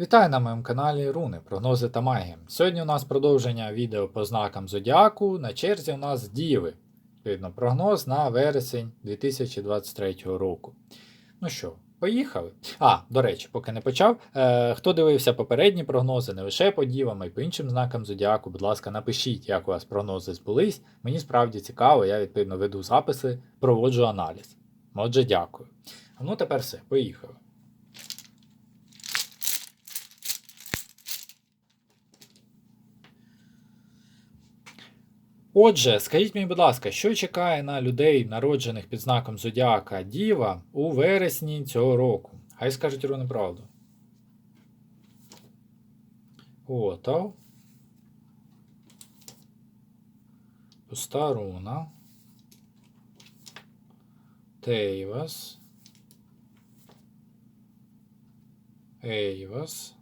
Вітаю на моєму каналі Руни, прогнози та магія. Сьогодні у нас продовження відео по знакам Зодіаку. На черзі у нас Діви. Відповідно, прогноз на вересень 2023 року. Ну що, поїхали? А, до речі, поки не почав. Е, хто дивився попередні прогнози, не лише по дівам, а й по іншим знакам Зодіаку, будь ласка, напишіть, як у вас прогнози збулись. Мені справді цікаво, я відповідно веду записи, проводжу аналіз. Отже, дякую. Ну, тепер все, поїхали. Отже, скажіть мені, будь ласка, що чекає на людей, народжених під знаком Зодіака Діва у вересні цього року? Хай скажуть ровно правду. Отав. Пуста руна. Тейвас. Ейвас.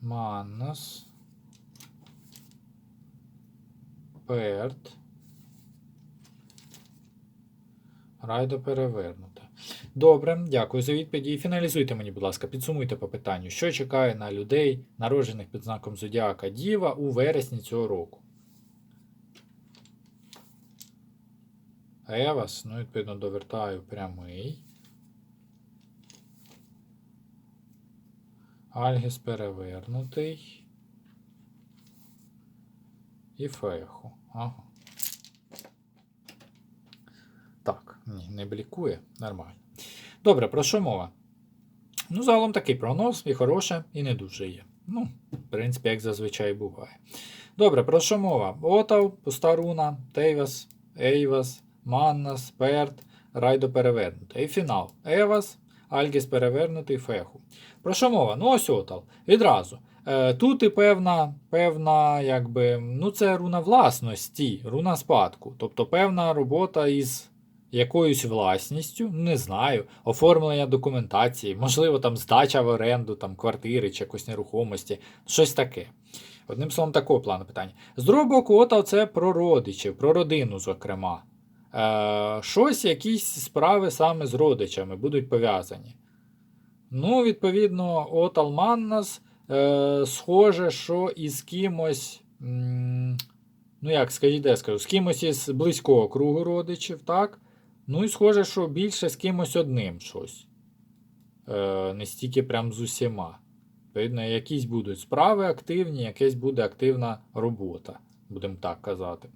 Маннас. Перт. Райдо перевернута. Добре, дякую за відповіді. І фіналізуйте мені, будь ласка, підсумуйте по питанню, що чекає на людей, народжених під знаком Зодіака Діва у вересні цього року. Евас, ну, відповідно, довертаю прямий. Альгіс перевернутий. І феху. Ага. Так, ні, не блікує. Нормально. Добре, про що мова? Ну, загалом такий прогноз, і хороше, і не дуже є. Ну, в принципі, як зазвичай буває. Добре, про що мова? Отав, пуста руна, Тейвас, Ейвас, Маннас, Перт, Райдо перевернуте. І фінал. Евас, Альгіс перевернутий, Феху. Про що мова? Ну, ось отал. Відразу. Е, Тут і певна, певна, якби, ну це руна власності, руна спадку. Тобто певна робота із якоюсь власністю, не знаю, оформлення документації, можливо, там здача в оренду, там квартири чи якоїсь нерухомості, щось таке. Одним словом, такого плану питання. З другого боку, ота це про родичів, про родину, зокрема. Е, Щось, якісь справи саме з родичами будуть пов'язані. Ну, відповідно, от Алманнас е, схоже, що із кимось. Ну, як скажіть, скажу, з кимось із близького кругу родичів, так? Ну і схоже, що більше з кимось одним щось. Е, не стільки прям з усіма. Відповідно, якісь будуть справи активні, якась буде активна робота, будемо так казати.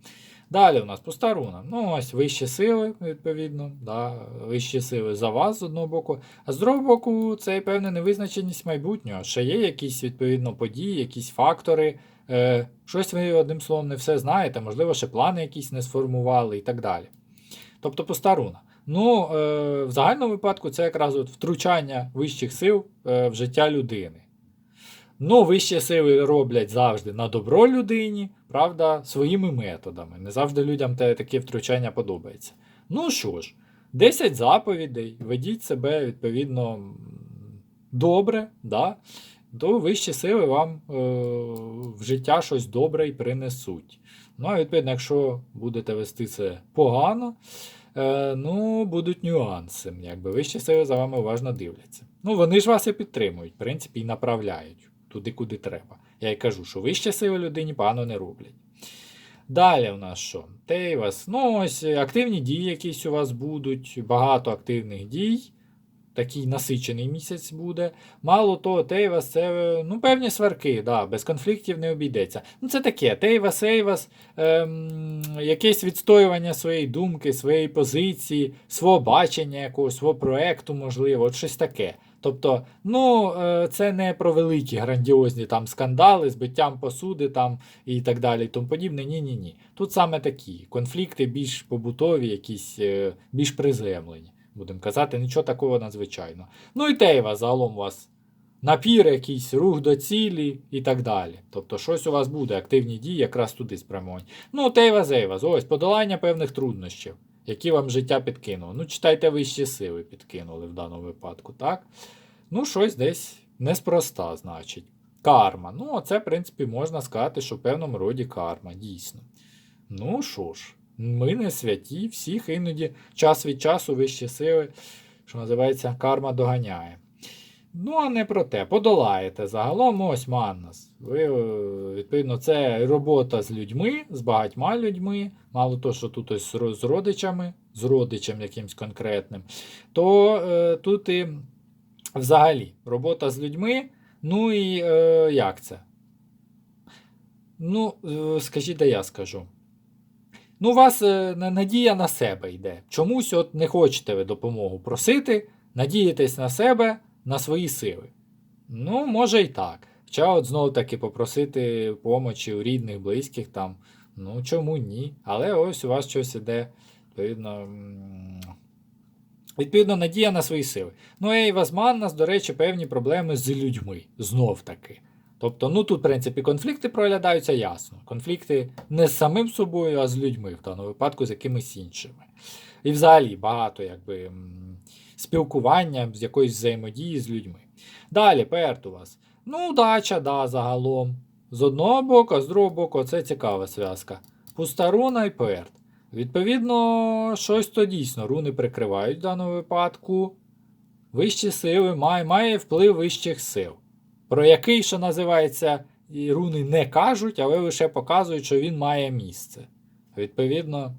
Далі у нас пуста руна. Ну, ось вищі сили, відповідно. Да, Вищі сили за вас з одного боку. А з другого боку, це певна невизначеність майбутнього. Ще є якісь відповідно події, якісь фактори. Е, Щось ви одним словом не все знаєте, можливо, ще плани якісь не сформували і так далі. Тобто пуста руна. Ну, е, в загальному випадку це якраз от втручання вищих сил е, в життя людини. Ну, вищі сили роблять завжди на добро людині, правда, своїми методами. Не завжди людям таке втручання подобається. Ну що ж, 10 заповідей, ведіть себе відповідно добре, да? то вищі сили вам е, в життя щось добре і принесуть. Ну, а відповідно, якщо будете вести це погано, е, ну, будуть нюанси. Якби вищі сили за вами уважно дивляться. Ну, вони ж вас і підтримують, в принципі, і направляють туди, куди треба. Я й кажу, що вищі сили людині погано не роблять. Далі у нас що? Тейвас. Ну, ось активні дії якісь у вас будуть, багато активних дій. Такий насичений місяць буде. Мало того, Тейвас це ну, певні сварки, да, без конфліктів не обійдеться. Ну, це таке, Тейвас, Ейвас, ем, якесь відстоювання своєї думки, своєї позиції, свого бачення якогось, свого проекту, можливо, от щось таке. Тобто, ну, е, це не про великі грандіозні там скандали, збиттям посуди там і так далі, і тому подібне. Ні, ні. Тут саме такі конфлікти більш побутові, якісь е, більш приземлені, будемо казати, нічого такого надзвичайного. Ну і Тейва загалом у вас напір, якийсь рух до цілі і так далі. Тобто, щось у вас буде, активні дії, якраз туди спрямовані. Ну, Тейва Зейвас, ось подолання певних труднощів. Які вам життя підкинуло. Ну, читайте вищі сили підкинули в даному випадку, так? Ну, щось десь неспроста, значить. Карма. Ну, це, в принципі, можна сказати, що в певному роді карма, дійсно. Ну що ж, ми не святі, всіх іноді час від часу вищі сили що називається, карма доганяє. Ну, а не про те. Подолаєте. Загалом ось Маннас. Ви, е, відповідно, це робота з людьми, з багатьма людьми. Мало того, що тут ось з родичами, з родичем якимсь конкретним, то е, тут і взагалі робота з людьми. Ну і е, як це? Ну, е, скажіть, де я скажу. Ну, у вас е, надія на себе йде. Чомусь от не хочете ви допомогу просити, надієтесь на себе, на свої сили. Ну, може і так. Хоча от знову таки попросити помочі у рідних, близьких там. Ну, чому ні? Але ось у вас щось іде, відповідно. Відповідно, надія на свої сили. Ну, і у вас Маннас, до речі, певні проблеми з людьми. Знов таки. Тобто, ну тут, в принципі, конфлікти проглядаються ясно. Конфлікти не з самим собою, а з людьми, в даному випадку з якимись іншими. І взагалі багато якби, спілкування з якоїсь взаємодії з людьми. Далі, перт у вас. Ну, удача, да, загалом. З одного боку, а з другого боку, це цікава зв'язка. Пуста і перт. Відповідно, щось то дійсно руни прикривають в даному випадку. Вищі сили має, має вплив вищих сил. Про який, що називається, руни не кажуть, але лише показують, що він має місце. Відповідно,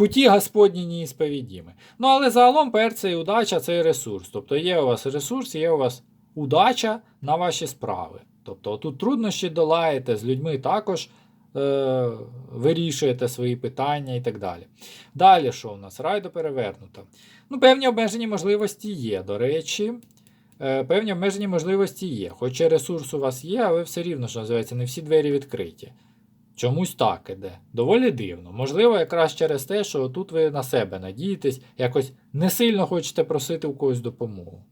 путі Господні неісповідімі. Ну, але загалом перце і удача це ресурс. Тобто є у вас ресурс, є у вас удача на ваші справи. Тобто тут труднощі долаєте, з людьми також е, вирішуєте свої питання і так далі. Далі, що у нас? Райдо перевернуто. Ну, певні обмежені можливості є, до речі. Е, Певні обмежені можливості є. Хоча ресурс у вас є, але все рівно, що називається, не всі двері відкриті. Чомусь так іде. Доволі дивно. Можливо, якраз через те, що тут ви на себе надієтесь, якось не сильно хочете просити у когось допомогу.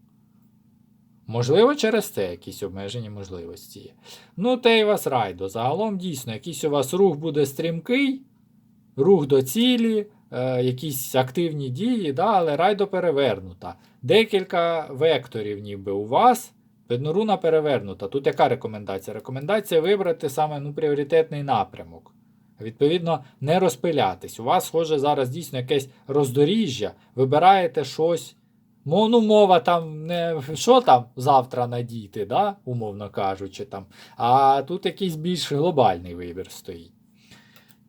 Можливо, через це якісь обмежені можливості. Ну, те й вас райдо. Загалом, дійсно, якийсь у вас рух буде стрімкий, рух до цілі, е, якісь активні дії, да, але райдо перевернута. Декілька векторів, ніби у вас. Видно, перевернута. Тут яка рекомендація? Рекомендація вибрати саме ну, пріоритетний напрямок. Відповідно, не розпилятись. У вас, схоже, зараз дійсно якесь роздоріжжя. Вибираєте щось. Ну, мова там не що там завтра надійти, да? умовно кажучи, там. а тут якийсь більш глобальний вибір стоїть.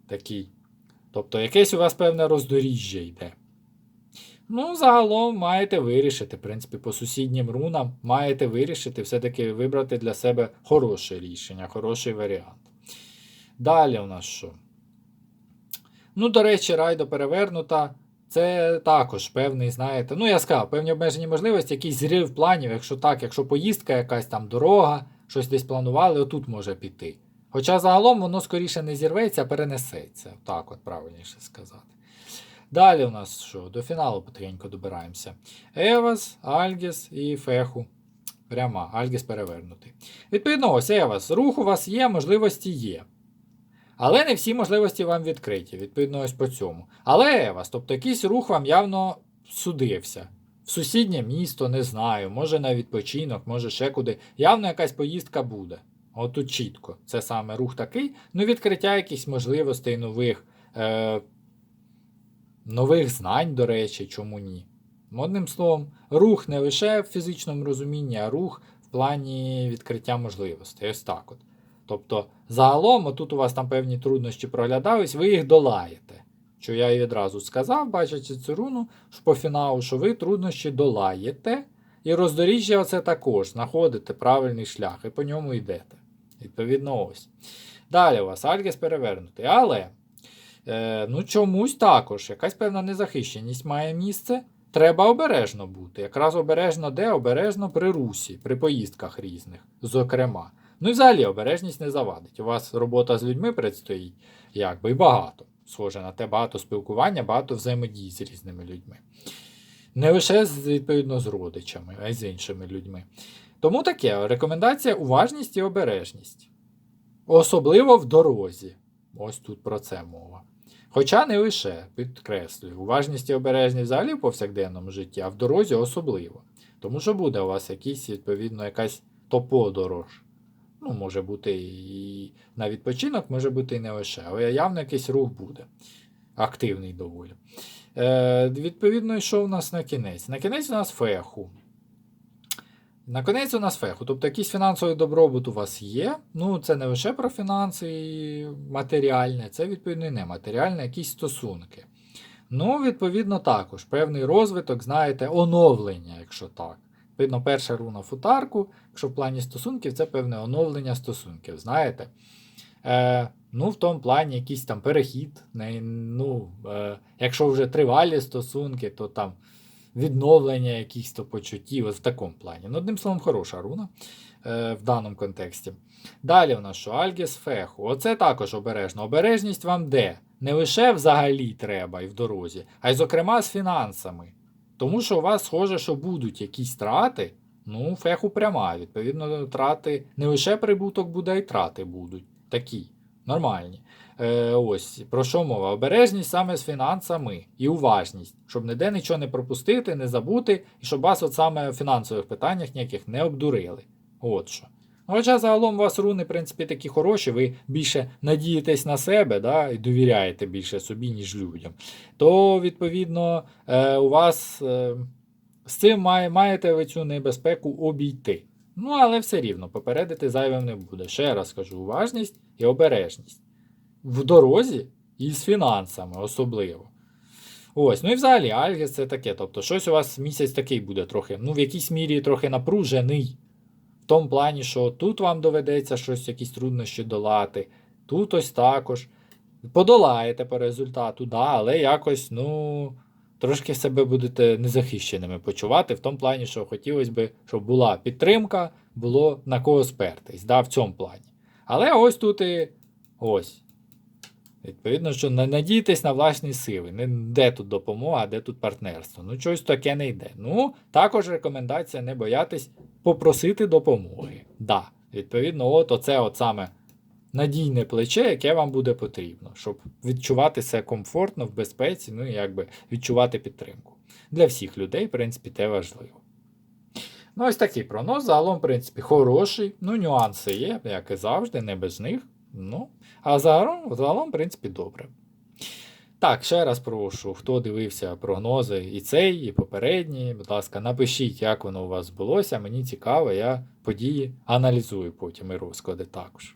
Такий. Тобто, якесь у вас певне роздоріжжя йде. Ну, загалом маєте вирішити, в принципі, по сусіднім рунам маєте вирішити, все-таки вибрати для себе хороше рішення, хороший варіант. Далі у нас що? Ну, до речі, райдо перевернута. Це також певний, знаєте, ну я сказав, певні обмежені можливості, якийсь зрив планів, якщо так, якщо поїздка, якась там дорога, щось десь планували, отут може піти. Хоча загалом воно скоріше не зірветься, а перенесеться. Так, от правильніше сказати. Далі у нас що? До фіналу потихеньку добираємося. Евас, Альгіс і Феху. Пряма, Альгіс перевернутий. Відповідно, ось Евас. Рух у вас є, можливості є. Але не всі можливості вам відкриті, відповідно, ось по цьому. Але Евас, тобто якийсь рух вам явно судився. В сусіднє місто, не знаю, може на відпочинок, може ще куди. Явно якась поїздка буде. От тут чітко. Це саме рух такий. Ну, відкриття якихось можливостей нових. Е- нових знань, до речі, чому ні. Одним словом, рух не лише в фізичному розумінні, а рух в плані відкриття можливостей. Ось так от. Тобто, загалом, отут у вас там певні труднощі проглядались, ви їх долаєте. Що я і відразу сказав, бачачи цю руну, що по фіналу, що ви труднощі долаєте, і роздоріжжя оце також знаходите правильний шлях, і по ньому йдете. Відповідно, ось. Далі у вас Альгес перевернутий. Але е, ну чомусь також якась певна незахищеність має місце. Треба обережно бути. Якраз обережно де? Обережно при русі, при поїздках різних, зокрема. Ну і взагалі обережність не завадить. У вас робота з людьми предстоїть, якби і багато. Схоже на те, багато спілкування, багато взаємодії з різними людьми. Не лише з, відповідно з родичами, а й з іншими людьми. Тому таке рекомендація уважність і обережність. Особливо в дорозі. Ось тут про це мова. Хоча не лише, підкреслюю, уважність і обережність взагалі в повсякденному житті, а в дорозі особливо. Тому що буде у вас якийсь, відповідно, якась топодорож. Ну, може бути і на відпочинок, може бути і не лише, але явно якийсь рух буде. Активний доволі. Е, відповідно, і що у нас на кінець? На кінець у нас феху. На кінець у нас феху. Тобто якийсь фінансовий добробут у вас є. Ну, це не лише про фінанси і матеріальне, це, відповідно, і нематеріальне, якісь стосунки. Ну, відповідно, також певний розвиток, знаєте, оновлення, якщо так. Відповідно, перша руна футарку, якщо в плані стосунків, це певне оновлення стосунків, знаєте. Е, ну, в тому плані якийсь там перехід. Не, ну, е, якщо вже тривалі стосунки, то там відновлення якихось то почуттів, ось в такому плані. Ну, одним словом, хороша руна е, в даному контексті. Далі у нас що? Альгіс Феху. Оце також обережно. Обережність вам де? Не лише взагалі треба і в дорозі, а й, зокрема, з фінансами. Тому що у вас схоже, що будуть якісь трати. Ну, феху пряма. Відповідно, трати не лише прибуток буде, а й трати будуть. Такі. Нормальні. Е, ось про що мова? Обережність саме з фінансами і уважність, щоб ніде нічого не пропустити, не забути, і щоб вас от саме в фінансових питаннях ніяких не обдурили. От що. Ну, Хоча загалом у вас руни, в принципі, такі хороші, ви більше надієтесь на себе да, і довіряєте більше собі, ніж людям. То, відповідно, е, у вас е, з цим має, маєте ви цю небезпеку обійти. Ну, але все рівно, попередити зайвим не буде. Ще раз кажу, уважність і обережність. В дорозі і з фінансами особливо. Ось, ну і взагалі, Альгіс це таке. Тобто, щось у вас місяць такий буде трохи, ну, в якійсь мірі трохи напружений. В тому плані, що тут вам доведеться щось, якісь труднощі долати, тут ось також. Подолаєте по результату, да, але якось, ну, трошки себе будете незахищеними почувати, в тому плані, що хотілося б, щоб була підтримка, було на кого спертись, да, в цьому плані. Але ось тут і ось. Відповідно, що не надійтесь на власні сили. Не де тут допомога, де тут партнерство. Ну, щось таке не йде. Ну, також рекомендація не боятись попросити допомоги. Да, Відповідно, от оце от саме надійне плече, яке вам буде потрібно, щоб відчувати себе комфортно в безпеці, ну і якби відчувати підтримку. Для всіх людей, в принципі, те важливо. Ну, ось такий прогноз. Загалом, в принципі, хороший. Ну, нюанси є, як і завжди, не без них. Ну, а загалом, загалом, в принципі, добре. Так, ще раз прошу, хто дивився прогнози і цей, і попередні, будь ласка, напишіть, як воно у вас збулося. Мені цікаво, я події аналізую потім і розклади також.